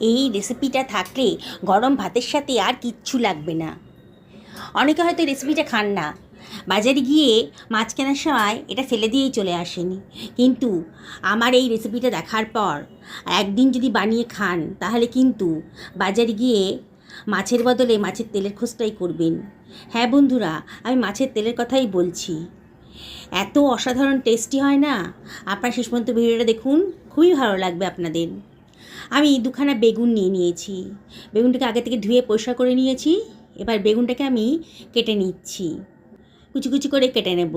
এই রেসিপিটা থাকলে গরম ভাতের সাথে আর কিচ্ছু লাগবে না। অনেকে হয়তো রেসিপিটা খান না। বাজারে গিয়ে মাছ কেনার সময় এটা ফেলে দিয়েই চলে আসেনি। কিন্তু আমার এই রেসিপিটা দেখার পর একদিন যদি বানিয়ে খান, তাহলে কিন্তু বাজারে গিয়ে মাছের বদলে মাছের তেলের খোঁজটাই করবেন। হ্যাঁ বন্ধুরা, আমি মাছের তেলের কথাই বলছি। এত অসাধারণ টেস্টি হয় না? আপনারা শেষ পর্যন্ত ভিডিওটা দেখুন, খুবই ভালো লাগবে আপনাদের। আমি দুখানা বেগুন নিয়ে নিয়েছি। বেগুনটাকে আগে থেকে ধুয়ে পরিষ্কার করে নিয়েছি। এবার বেগুনটাকে আমি কেটে নিচ্ছি। কুচি কুচি করে কেটে নেব।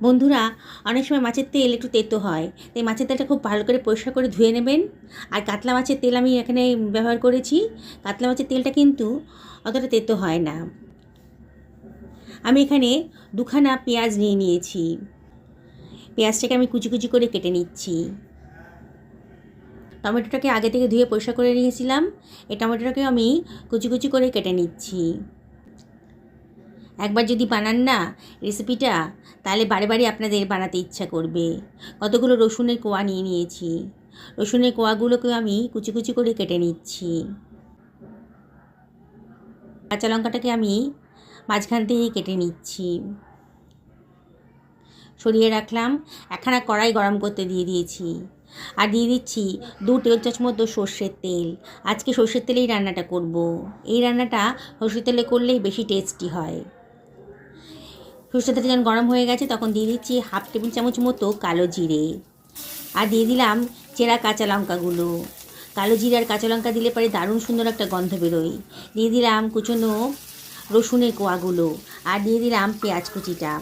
বন্ধুরা, অনেক সময় মাছের তেল একটু তেতো হয়, তাই মাছের তেলটা খুব ভালো করে পরিষ্কার করে ধুয়ে নেবেন। আর কাতলা মাছের তেল আমি এখানে ব্যবহার করেছি। কাতলা মাছের তেলটা কিন্তু অতটা তেতো হয় না। আমি এখানে দুখানা পেঁয়াজ নিয়ে নিয়েছি। পেঁয়াজটাকে আমি কুচি কুচি করে কেটে নিচ্ছি। টমেটোটাকে আগে থেকে ধুয়ে পরিষ্কার করে নিয়েছিলাম। এই টমেটোটাকে আমি কুচি কুচি করে কেটে নিচ্ছি। একবার যদি বানান না রেসিপিটা, তাহলে বারে বারে আপনাদের বানাতে ইচ্ছা করবে। কতগুলো রসুনের কোয়া নিয়ে নিয়েছি। রসুনের কোয়াগুলোকে আমি কুচি কুচি করে কেটে নিচ্ছি। কাঁচা লঙ্কাটাকে আমি মাঝখান থেকে কেটে নিচ্ছি। সরিয়ে রাখলাম। একখানা কড়াই গরম করতে দিয়ে দিয়েছি। আর দিয়ে দিচ্ছি দু টেবিল চামচ মতো সর্ষের তেল। আজকে সর্ষের তেলেই রান্নাটা করব। এই রান্নাটা সর্ষের তেলে করলেই বেশি টেস্টি হয়। সর্ষের তেলটা যখন গরম হয়ে গেছে, তখন দিয়ে দিচ্ছি হাফ টেবিল চামচ মতো কালো জিরে। আর দিয়ে দিলাম চেরা কাঁচা লঙ্কাগুলো। কালো জিরে আর কাঁচা লঙ্কা দিলে পরে দারুণ সুন্দর একটা গন্ধ বেরোয়। দিয়ে দিলাম কুচনো রসুনের কোয়াগুলো। আর দিয়ে দিলাম পেঁয়াজ কুচিটা।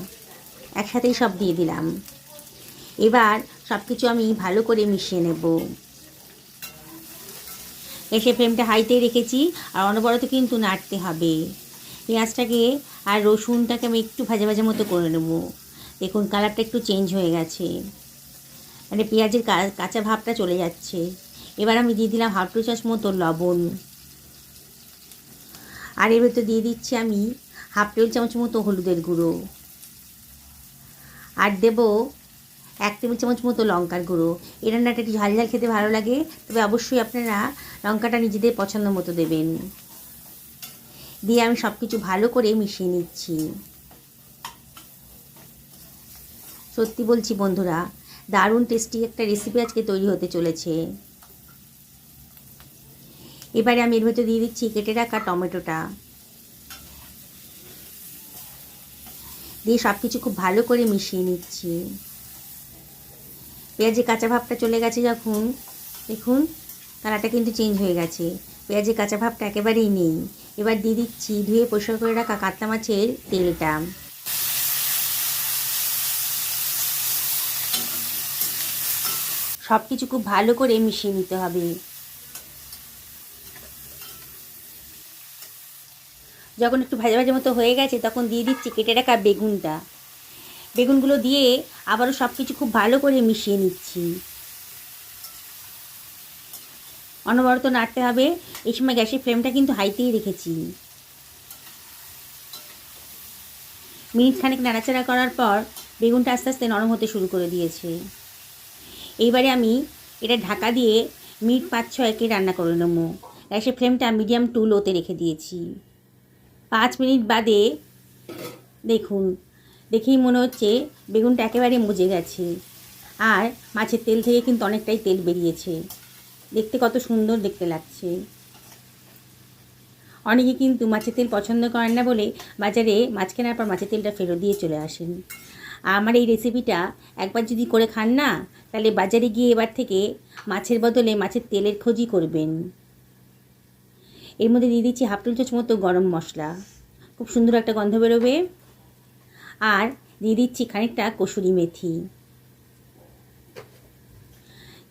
একসাথেই সব দিয়ে দিলাম। এবার সব কিছু আমি ভালো করে মিশিয়ে নেব। গ্যাসের ফ্লেমটা হাইতেই রেখেছি আর অনবরত কিন্তু নাড়তে হবে। পেঁয়াজটাকে আর রসুনটাকে আমি একটু ভাজা ভাজা মতো করে নেব। দেখুন, কালারটা একটু চেঞ্জ হয়ে গেছে। মানে পেঁয়াজের কাঁচা ভাবটা চলে যাচ্ছে। এবার আমি দিয়ে দিলাম হাফ টু মতো লবণ। আর এর ভেতর দিয়ে দিচ্ছি আমি হাফ টেবিল চামচ মতো হলুদের গুঁড়ো। আর দেবো এক টেবিল চামচ মতো লঙ্কার গুঁড়ো। এই রান্নাটা একটু ঝাল ঝাল খেতে ভালো লাগে, তবে অবশ্যই আপনারা লঙ্কাটা নিজেদের পছন্দ মতো দেবেন। দিয়ে আমি সব কিছু ভালো করে মিশিয়ে নিচ্ছি। সত্যি বলছি বন্ধুরা, দারুণ টেস্টি একটা রেসিপি আজকে তৈরি হতে চলেছে। এবারে আমি এর ভেতর দিয়ে দিচ্ছি কেটে রাখা টমেটোটা। দিয়ে সব কিছু খুব ভালো করে মিশিয়ে নিচ্ছি। পেঁয়াজের কাঁচা ভাবটা চলে গেছে যখন, দেখুন, কালারটা কিন্তু চেঞ্জ হয়ে গেছে। পেঁয়াজের কাঁচা ভাবটা একেবারেই নেই। এবার দিয়ে দিচ্ছি, ধুয়ে পরিষ্কার করে রাখা কাতলা মাছের তেলটা। সব কিছু খুব ভালো করে মিশিয়ে নিতে হবে। যখন একটু ভাজা ভাজা মতো হয়ে গেছে, তখন দিয়ে দিচ্ছি কেটে রাখা বেগুনটা। বেগুনগুলো দিয়ে আবারও সব কিছু খুব ভালো করে মিশিয়ে নিচ্ছি। অনবরত নাড়তে হবে। এই সময় গ্যাসের ফ্লেমটা কিন্তু হাইতেই রেখেছি। মিনিট খানেক নাড়াচাড়া করার পর বেগুনটা আস্তে আস্তে নরম হতে শুরু করে দিয়েছে। এইবারে আমি এটা ঢাকা দিয়ে মিনিট পাঁচ ছয়কে রান্না করে নেব। গ্যাসের ফ্লেমটা মিডিয়াম টু লোতে রেখে দিয়েছি। পাঁচ মিনিট বাদে দেখুন, দেখেই মনে হচ্ছে বেগুনটা একেবারে মজে গেছে। আর মাছের তেল থেকে কিন্তু অনেকটাই তেল বেরিয়েছে। দেখতে কত সুন্দর দেখতে লাগছে। অনেকে কিন্তু মাছের তেল পছন্দ করেন না বলে বাজারে মাছ কেনার পর মাছের তেলটা ফেরত দিয়ে চলে আসেন। আমার এই রেসিপিটা একবার যদি করে খান না, তাহলে বাজারে গিয়ে এবার থেকে মাছের বদলে মাছের তেলের খোঁজই করবেন। এর মধ্যে দিয়ে দিচ্ছি হাফ টেবিল চামচ মতো গরম মশলা। খুব সুন্দর একটা গন্ধ বেরোবে। আর দিয়ে দিচ্ছি খানিকটা কসুরি মেথি।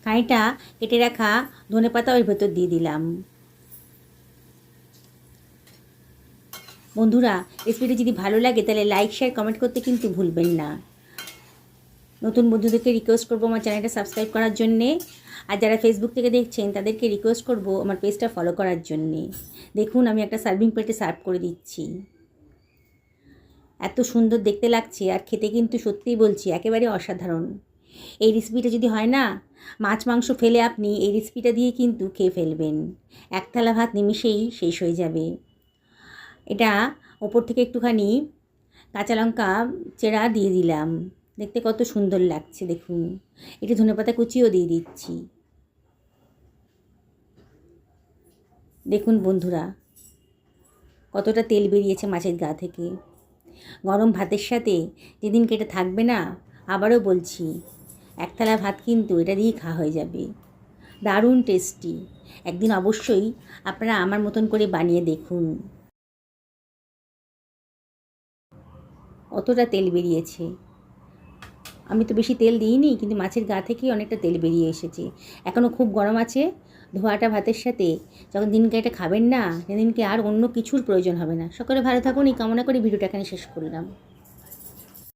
খানিকটা কেটে রাখা ধনে পাতা ওর ভেতর দিয়ে দিলাম। বন্ধুরা, রেসিপিটা যদি ভালো লাগে তাহলে লাইক শেয়ার কমেন্ট করতে কিন্তু ভুলবেন না। নতুন বন্ধুদেরকে রিকোয়েস্ট করব আমার চ্যানেলটা সাবস্ক্রাইব করার জন্যে। আর যারা ফেসবুক থেকে দেখছেন, তাদেরকে রিকোয়েস্ট করব আমার পেজটা ফলো করার জন্যে। দেখুন, আমি একটা সার্ভিং প্লেটে সার্ভ করে দিচ্ছি। এত সুন্দর দেখতে লাগছে আর খেতে কিন্তু সত্যিই বলছি, একেবারে অসাধারণ। এই রেসিপিটা যদি হয় না, মাছ, মাংস ফেলে আপনি এই রেসিপিটা দিয়ে কিন্তু খেয়ে ফেলবেন। এক থালা ভাত নিমিষেই শেষ হয়ে যাবে। এটা ওপর থেকে একটুখানি কাঁচা লঙ্কা চেরা দিয়ে দিলাম। দেখতে কত সুন্দর লাগছে, দেখুন। একটু ধনেপাতা কুচিও দিয়ে দিচ্ছি। দেখুন বন্ধুরা, কতটা তেল বেরিয়েছে মাছের গা থেকে। গরম ভাতের সাথে যেদিন কেটে থাকবে না, আবারও বলছি এক থালা ভাত কিন্তু এটা দিয়েই খাওয়া হয়ে যাবে। দারুণ টেস্টি একদিন অবশ্যই আপনারা আমার মতন করে বানিয়ে দেখুন। অতটা তেল বেরিয়েছে। আমি তো বেশি তেল দিইনি, কিন্তু মাছের গা থেকেই অনেকটা তেল বেরিয়ে এসেছে। এখনও খুব গরম আছে, ধোয়াটা ভাতের সাথে। যখন দিনকে এটা খাবেন না, সেদিনকে আর অন্য কিছুর প্রয়োজন হবে না। সকলে ভালো থাকুন, এই কামনা করে ভিডিওটা এখানে শেষ করলাম।